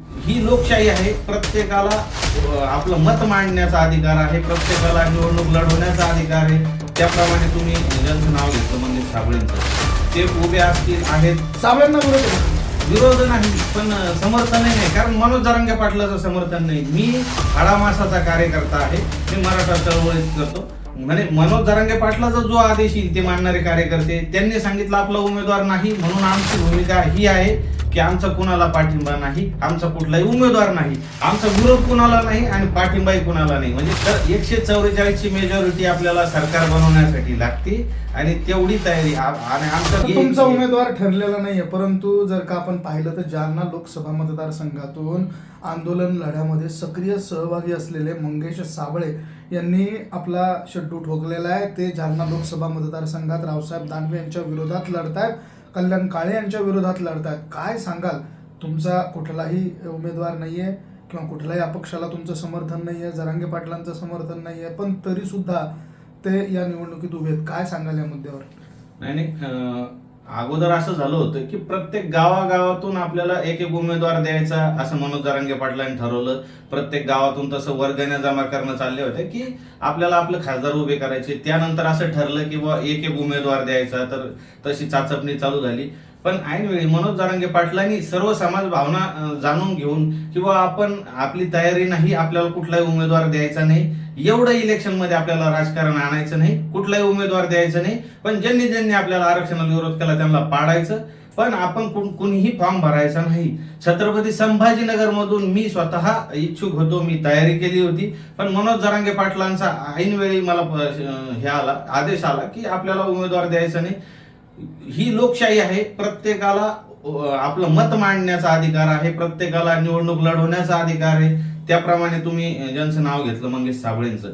ही लोकशाही आहे. प्रत्येकाला आपलं मत मांडण्याचा अधिकार आहे. प्रत्येकाला निवडणूक लढवण्याचा अधिकार आहे. त्याप्रमाणे तुम्ही ज्यांचं नाव घेतलं म्हणजे साबळेंचं. ते उभे असतील आहेत. साबळ्यांना विरोध? विरोध नाही पण अ, समर्थनही नाही कारण मनोज जरांगे पाटलाचं समर्थन नाही. मी हाडामासाचा कार्यकर्ता आहे. मी मराठा चळवळीत करतो. म्हणजे मनोज जरांगे पाटलाचा जो आदेश येईल ते मानणारे कार्यकर्ते त्यांनी सांगितलं आपला उमेदवार नाही म्हणून आमची भूमिका ही आहे. की आमचा कुणाला पाठिंबा नाही आमचा कुठलाही उमेदवार नाही आमचा विरोध कुणाला नाही आणि पाठिंबाही कुणाला नाही. म्हणजे तर एकशे चौवेचाळीसची मेजॉरिटी आपल्याला सरकार बनवण्यासाठी लागते आणि तेवढी तयारी आणि आमचं तुमचा उमेदवार ठरलेला नाहीये परंतु जर का आपण पाहिलं तर जालना लोकसभा मतदारसंघातून आंदोलन लढ्यामध्ये सक्रिय सहभागी असलेले मंगेश साबळे यांनी आपला शेड्डू ठोकलेला आहे. ते जालना लोकसभा मतदारसंघात रावसाहेब दानवे यांच्या विरोधात लढतायत. कल्याण काळे यांच्या विरोधात लढतायत. काय सांगाल? तुमचा कुठलाही उमेदवार नाहीये किंवा कुठल्याही अपक्षाला तुमचं समर्थन नाहीये जरांगे पाटलांचं समर्थन नाहीये पण तरी सुद्धा ते या निवडणुकीत उभे आहेत. काय सांगाल या मुद्द्यावर? नाही नाही. अगोदर असं झालं होतं की प्रत्येक गावागावातून आपल्याला एक एक उमेदवार द्यायचा असं मनोज जरांगे पाटलांनी ठरवलं. प्रत्येक गावातून तसं वर्गण्या जमा करणं चालले होते की आपल्याला आपलं खासदार उभे करायचे. त्यानंतर असं ठरलं की बुवा एक एक उमेदवार द्यायचा. तर तशी चाचपणी चालू झाली. पण ऐनवेळी मनोज जारांगे पाटलांनी सर्व समाज भावना जाणून घेऊन किंवा आपण आपली तयारी नाही आपल्याला कुठलाही उमेदवार द्यायचा नाही एवढं इलेक्शनमध्ये आपल्याला राजकारण आणायचं नाही कुठलाही उमेदवार द्यायचं नाही पण ज्यांनी ज्यांनी आपल्याला आरक्षणाला विरोध केला त्यांना पाडायचं पण आपण कुणीही फॉर्म भरायचा नाही. छत्रपती संभाजीनगर मधून मी स्वतः इच्छुक होतो मी तयारी केली होती पण मनोज जरांगे पाटलांचा ऐनवेळी मला हे आला आदेश आला की आपल्याला उमेदवार द्यायचा नाही ही लोकशाही आहे प्रत्येकाला आपलं मत मांडण्याचा अधिकार आहे प्रत्येकाला निवडणूक लढवण्याचा अधिकार आहे. त्याप्रमाणे तुम्ही ज्यांचं नाव घेतलं मंगेश साबळेंचं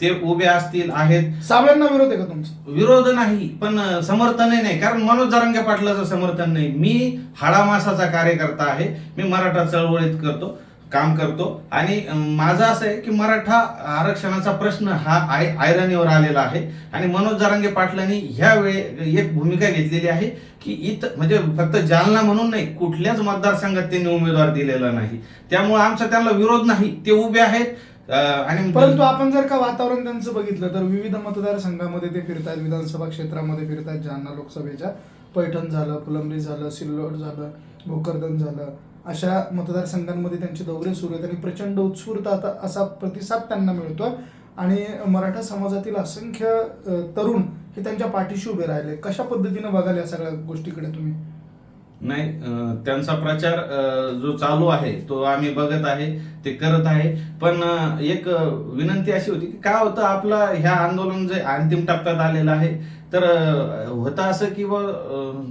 ते उभे असतील आहेत. साबळ्यांना विरोध आहे का तुमचा? विरोध नाही पण समर्थनही नाही. कारण मनोज जरांगे पाटलाचं समर्थन नाही. मी हाडामासाचा कार्यकर्ता आहे. मी मराठा चळवळीत करतो. काम करतो. आणि माझं असं आहे की मराठा आरक्षणाचा प्रश्न हा आय आयरणीवर आलेला आहे. आणि मनोज जारंगे पाटलांनी ह्या वेळी एक भूमिका घेतलेली आहे की इथं म्हणजे फक्त जालना म्हणून नाही कुठल्याच मतदारसंघात त्यांनी उमेदवार दिलेला नाही. त्यामुळे आमचा त्यांना विरोध नाही. ते उभे आहेत आणि परंतु आपण जर का वातावरण त्यांचं बघितलं तर विविध मतदारसंघामध्ये ते फिरतात विधानसभा क्षेत्रामध्ये फिरतात जालना लोकसभेच्या पैठण झालं फुलंब्री झालं सिल्लोड झालं भोकरदन झालं अशा मतदारसंघांमध्ये त्यांचे दौरे सुरू आहेत आणि प्रचंड उत्स्फूर्त आता असा प्रतिसाद त्यांना मिळतो आणि मराठा समाजातील असंख्य तरुण हे त्यांच्या पाठीशी उभे राहिले. कशा पद्धतीनं बघाल या सगळ्या गोष्टीकडे तुम्ही? नाही त्यांचा प्रचार जो चालू आहे तो आम्ही बघत आहे. ते करत आहे. पण एक विनंती अशी होती की काय होतं आपला ह्या आंदोलन जे अंतिम टप्प्यात आलेलं आहे तर होतं असं की व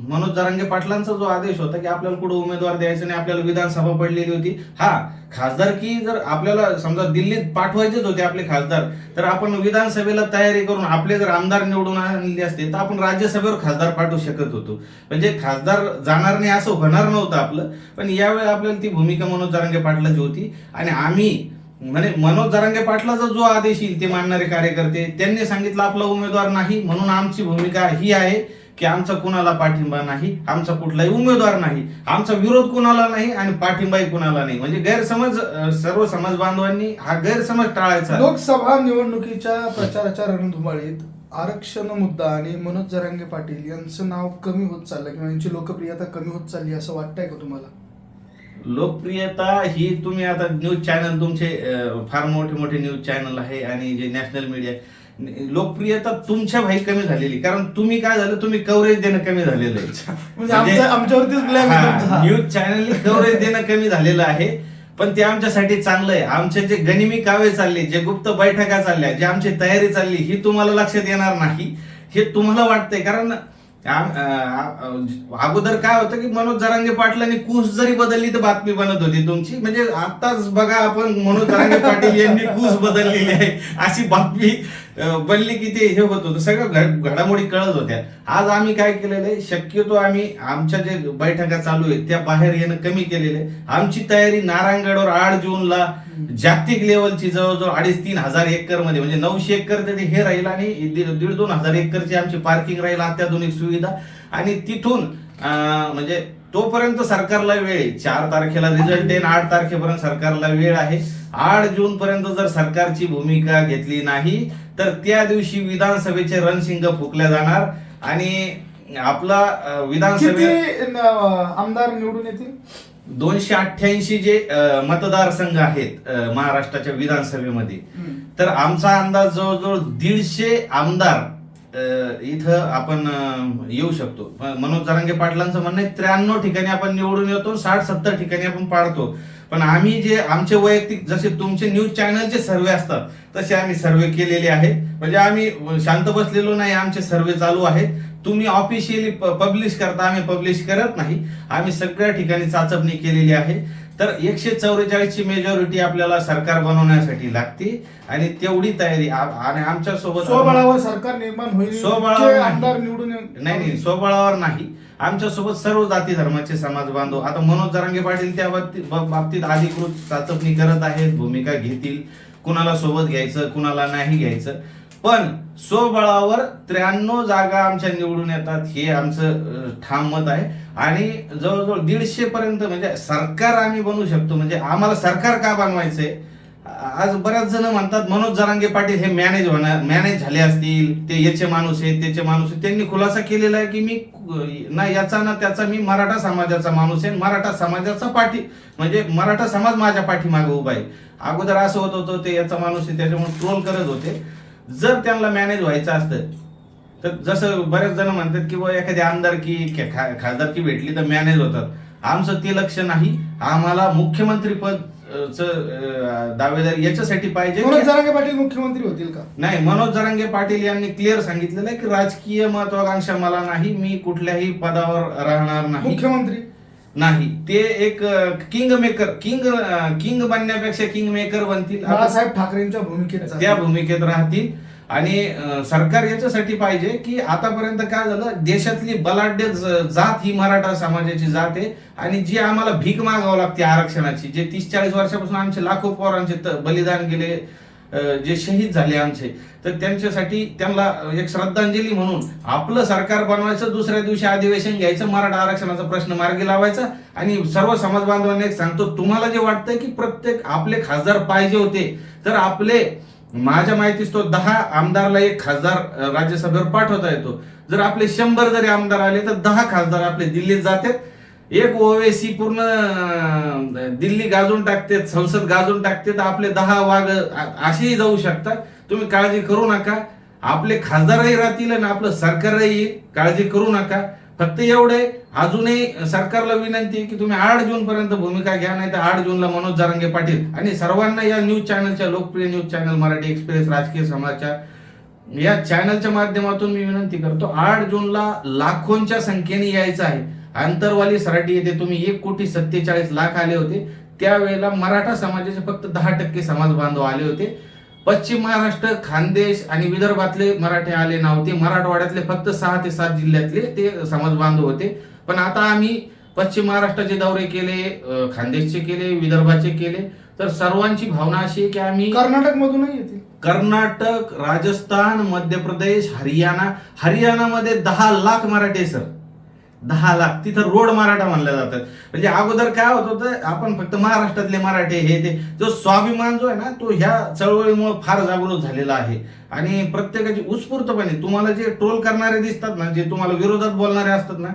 मनोज जरांगे पाटलांचा जो आदेश होता की आपल्याला कुठं उमेदवार द्यायचं नाही आपल्याला विधानसभा पडलेली होती. हा खासदारकी जर आपल्याला समजा दिल्लीत पाठवायचेच होते आपले खासदार तर आपण विधानसभेला तयारी करून आपले जर आमदार निवडून आणले असते तर आपण राज्यसभेवर खासदार पाठवू शकत होतो. म्हणजे खासदार जाणार नाही असं होणार नव्हतं आपलं पण यावेळी आपल्याला ती भूमिका मनोज जरांगे पाटलाची होती. आणि आम्ही म्हणजे मनोज जरांगे पाटलाचा जो आदेश येईल ते मानणारे कार्यकर्ते त्यांनी सांगितलं आपला उमेदवार नाही म्हणून आमची भूमिका ही आहे की आमचा कुणाला पाठिंबा नाही आमचा कुठलाही उमेदवार नाही आमचा विरोध कुणाला नाही आणि पाठिंबाही कुणाला नाही. म्हणजे गैरसमज सर्व समाज बांधवांनी हा गैरसमज टाळायचा. लोकसभा निवडणुकीच्या प्रचाराच्या रणधुमाळीत आरक्षण मुद्दा आणि मनोज जरांगे पाटील यांचं नाव कमी होत चाललं किंवा यांची लोकप्रियता कमी होत चालली असं वाटतंय का तुम्हाला? लोकप्रियता ही तुम्ही आता न्यूज चॅनल तुमचे फार मोठे मोठे न्यूज चॅनल आहे आणि जे नॅशनल मीडिया लोकप्रियता तुमच्या भाई कमी झालेली कारण तुम्ही काय झालं तुम्ही कव्हरेज देणं कमी झालेलं आहे. म्हणजे आमच्या आमच्यावरतीच. न्यूज चॅनल कव्हरेज देणं कमी झालेलं आहे. पण ते आमच्यासाठी चांगलं आहे. आमचे जे गनिमी कावे चालले जे गुप्त बैठका चालल्या जे आमची तयारी चालली ही तुम्हाला लक्षात येणार नाही. हे तुम्हाला वाटतंय. कारण अगोदर काय होतं की मनोज जरांगे पाटलांनी कूस जरी बदलली तर बातमी बनत होती तुमची. म्हणजे आताच बघा आपण मनोज जरांगे पाटील यांनी कूस बदललेली आहे अशी बातमी बनली की ते हे होत होतं. सगळं घड- घडामोडी कळत होत्या. आज आम्ही काय केलेलं आहे? शक्यतो आम्ही आमच्या जे बैठका चालू आहेत त्या बाहेर येणं कमी केलेलं आहे. आमची तयारी नारायणगडवर आठ जूनला जागतिक लेवलची जवळजवळ अडीच तीन हजार एकरमध्ये म्हणजे नऊशे एकर तरी हे राहील आणि दीड दीड दोन हजार एकरची आमची पार्किंग राहील अत्याधुनिक सुविधा. आणि तिथून म्हणजे तोपर्यंत सरकारला वेळ चार तारखेला रिझल्ट येईल आठ तारखेपर्यंत सरकारला वेळ आहे. आठ जून पर्यंत जर सरकारची भूमिका घेतली नाही तर त्या दिवशी विधानसभेचे रणशिंग फुकल्या जाणार. आणि आपला विधानसभे आमदार निवडून येतील? दोनशे अठ्ठ्याऐंशी जे मतदारसंघ आहेत महाराष्ट्राच्या विधानसभेमध्ये. तर आमचा अंदाज जवळजवळ दीडशे आमदार इथं आपण येऊ शकतो. मनोज जरांगे पाटलांचं म्हणणं आहे त्र्याण्णव ठिकाणी आपण निवडून येतो साठ सत्तर ठिकाणी आपण पाडतो. पण आम्ही जे आमचे वैयक्तिक जसे तुमचे न्यूज चॅनलचे सर्वे असतात तसे आम्ही सर्वे केलेले आहेत. म्हणजे आम्ही शांत बसलेलो नाही आमचे सर्वे चालू आहेत. तुम्ही ऑफिशियली पब्लिश करता आम्ही पब्लिश करत नाही. आम्ही सगळ्या ठिकाणी चाचपणी केलेली आहे. तर एकशे चौवेचाळीसची मेजॉरिटी आपल्याला सरकार बनवण्यासाठी लागते. आणि तेवढी तयारी आणि आमच्यासोबत स्वबळावर सरकार निर्माण होईल स्वबळावर. आमदार निवडून नाही नाही स्वबळावर नाही. आमच्यासोबत सर्व जाती धर्माचे समाज बांधव आता मनोज जरांगे पाटील त्या बाबतीत अधिकृत चाचपणी करत आहेत भूमिका घेतील. कुणाला सोबत घ्यायचं कुणाला नाही घ्यायचं. पण स्वबळावर त्र्याण्णव जागा आमच्या निवडून येतात हे आमचं ठाम मत आहे. आणि जवळजवळ दीडशे पर्यंत म्हणजे सरकार आम्ही बनवू शकतो. म्हणजे आम्हाला सरकार का बनवायचंय? आज बऱ्याच जण म्हणतात मनोज जरांगे पाटील हे मॅनेज होणार मॅनेज झाले असतील. ते याचे माणूस आहेत त्याचे माणूस आहेत. त्यांनी खुलासा केलेला आहे की मी ना याचा ना त्याचा मी मराठा समाजाचा माणूस आहे. मराठा समाजाचा पाठी म्हणजे मराठा समाज माझ्या पाठीमागे उभा आहे. अगोदर असं होत होतं ते याचा माणूस आहे त्याच्यामुळे ट्रोल करत होते. जर त्यांना मॅनेज व्हायचं असतं तर जसं बरेच जण म्हणतात की बुवा एखादी आमदारकी खासदारकी भेटली तर मॅनेज होतात. आमचं ते लक्ष नाही. आम्हाला मुख्यमंत्री पद दावेदार याच्यासाठी पाहिजे मनोज जरांगे पाटील मुख्यमंत्री होतील का? नाही मनोज जरांगे पाटील यांनी क्लिअर सांगितलेलं आहे की राजकीय महत्वाकांक्षा मला नाही मी कुठल्याही पदावर राहणार नाही. मुख्यमंत्री? नाही. ते एक किंग मेकर किंग किंग बनण्यापेक्षा किंग मेकर बनतील बाळासाहेब ठाकरेंच्या भूमिकेत त्या. भूमिकेत राहतील. आणि सरकार याच्यासाठी पाहिजे की आतापर्यंत काय झालं? देशातली बलाढ्य जात ही मराठा समाजाची जात आहे. आणि जी आम्हाला भीक मागावं लागते आरक्षणाची जे तीस चाळीस वर्षापासून आमचे लाखो पोरांचे बलिदान गेले जे शहीद झाले आमचे तर त्यांच्यासाठी त्यांना एक श्रद्धांजली म्हणून आपलं सरकार बनवायचं दुसऱ्या दिवशी अधिवेशन घ्यायचं मराठा आरक्षणाचा प्रश्न मार्गी लावायचा. आणि सर्व समाज बांधवांना एक सांगतो तुम्हाला जे वाटतंय की प्रत्येक आपले खासदार पाहिजे होते तर आपले माझ्या माहितीस तो दहा आमदारला एक खासदार राज्यसभेवर पाठवता येतो. जर आपले शंभर जरी आमदार आले तर दहा खासदार आपले दिल्लीत जातात. एक ओवेसी पूर्ण दिल्ली गाजून टाकते संसद गाजून टाकते तर आपले दहा वाघ असेही जाऊ शकतात. तुम्ही काळजी करू नका. आपले खासदारही राहतील आणि आपलं सरकारही येईल काळजी करू नका. फक्त एवढे अजूनही सरकारला विनंती आहे की तुम्ही आठ जून पर्यंत भूमिका घ्या नाही तर आठ जूनला मनोज जारंगे पाटील आणि सर्वांना या न्यूज चॅनलच्या लोकप्रिय न्यूज चॅनल मराठी एक्सप्रेस राजकीय समाचार. या चॅनलच्या माध्यमातून मी विनंती करतो आठ जूनला लाखोंच्या संख्येने यायचं आहे. आंतरवाली सराटी येथे तुम्ही एक कोटी सत्तेचाळीस लाख आले होते. त्यावेळेला मराठा समाजाचे फक्त दहा टक्के समाज बांधव आले होते. पश्चिम महाराष्ट्र खानदेश आणि विदर्भातले मराठे आले नव्हते. मराठवाड्यातले फक्त सहा ते सात जिल्ह्यातले ते समाज बांधव होते. पण आता आम्ही पश्चिम महाराष्ट्राचे दौरे केले खानदेशचे केले विदर्भाचे केले. तर सर्वांची भावना अशी आहे की आम्ही कर्नाटक मधूनही येतील. कर्नाटक राजस्थान मध्य प्रदेश हरियाणा. हरियाणामध्ये दहा लाख मराठे सर. दहा लाख. तिथं रोड मराठा म्हणल्या जातात. म्हणजे अगोदर काय होत होतं आपण फक्त महाराष्ट्रातले मराठे हे ते जो स्वाभिमान जो आहे ना तो ह्या चळवळीमुळे फार जागृत झालेला आहे. आणि प्रत्येकाची उत्स्फूर्तपणे तुम्हाला जे ट्रोल करणारे दिसतात ना जे तुम्हाला विरोधात बोलणारे असतात ना